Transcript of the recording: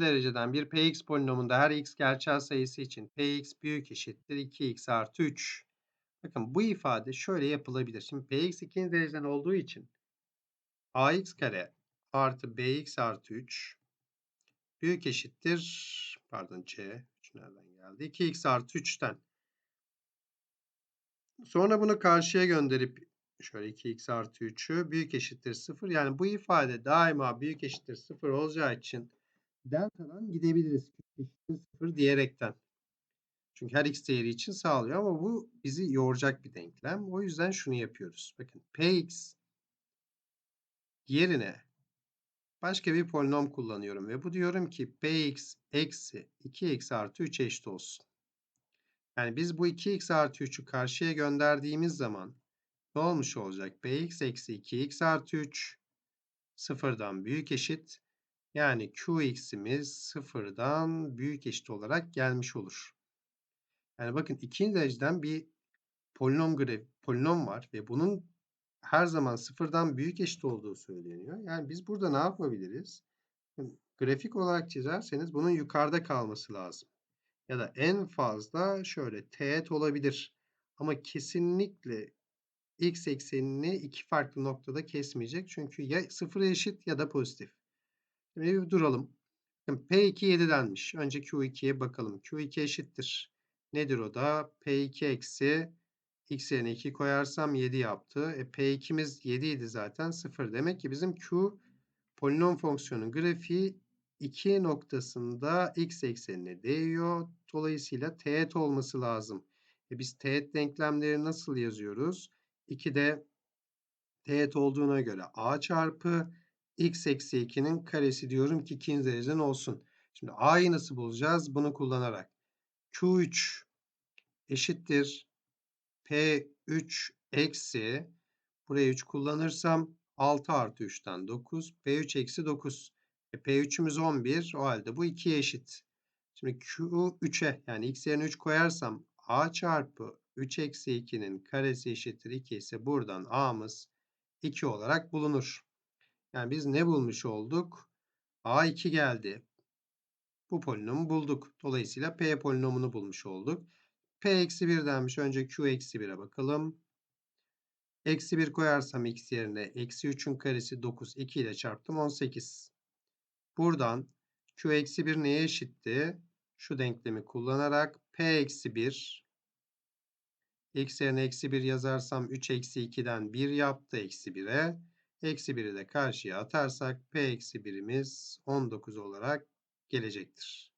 dereceden bir px polinomunda her x gerçel sayısı için px büyük eşittir 2x artı 3. Bakın bu ifade şöyle yapılabilir. Şimdi px ikinci dereceden olduğu için ax kare artı bx artı 3 büyük eşittir pardon c 3 nereden geldi? 2x artı 3'ten. Sonra bunu karşıya gönderip şöyle 2x artı 3'ü büyük eşittir 0. Yani bu ifade daima büyük eşittir 0 olacağı için delta'dan gidebiliriz. Eşittir 0 diyerekten. Çünkü her x değeri için sağlıyor ama bu bizi yoracak bir denklem. O yüzden şunu yapıyoruz. Bakın px yerine başka bir polinom kullanıyorum ve bu diyorum ki px eksi 2x artı 3 eşit olsun. Yani biz bu 2x artı 3'ü karşıya gönderdiğimiz zaman ne olmuş olacak? px eksi 2x artı 3 sıfırdan büyük eşit. Yani qx'imiz sıfırdan büyük eşit olarak gelmiş olur. Yani bakın ikinci dereceden bir polinom graf, polinom var ve bunun her zaman sıfırdan büyük eşit olduğu söyleniyor. Yani biz burada ne yapabiliriz? Grafik olarak çizerseniz bunun yukarıda kalması lazım. Ya da en fazla şöyle teğet olabilir. Ama kesinlikle x eksenini iki farklı noktada kesmeyecek. Çünkü ya sıfıra eşit ya da pozitif. Şimdi bir duralım. P2 7'denmiş. Önce Q2'ye bakalım. Q2 eşittir. Nedir o da? P2 eksi x yerine 2 koyarsam 7 yaptı. E, P2'miz 7 idi zaten 0. Demek ki bizim Q polinom fonksiyonun grafiği 2 noktasında x eksenine değiyor. Dolayısıyla teğet olması lazım. E biz teğet denklemleri nasıl yazıyoruz? 2'de teğet olduğuna göre a çarpı x eksi 2'nin karesi diyorum ki ikinci dereceden olsun. Şimdi a'yı nasıl bulacağız? Bunu kullanarak. Q3 eşittir P3 eksi buraya 3 kullanırsam 6 artı 3'ten 9 P3 eksi 9 e, P3'ümüz 11 o halde bu 2'ye eşit. Şimdi Q3'e yani x yerine 3 koyarsam A çarpı 3 eksi 2'nin karesi eşittir 2 ise buradan A'mız 2 olarak bulunur. Yani biz ne bulmuş olduk? A 2 geldi. Bu polinomu bulduk. Dolayısıyla P polinomunu bulmuş olduk. P eksi 1 denmiş. Önce Q eksi 1'e bakalım. Eksi 1 koyarsam x yerine eksi 3'ün karesi 9. 2 ile çarptım 18. Buradan Q eksi 1 neye eşitti? Şu denklemi kullanarak P eksi 1 x yerine eksi 1 yazarsam 3 eksi 2'den 1 yaptı eksi 1'e. Eksi 1'i de karşıya atarsak P eksi 1'imiz 19 olarak gelecektir.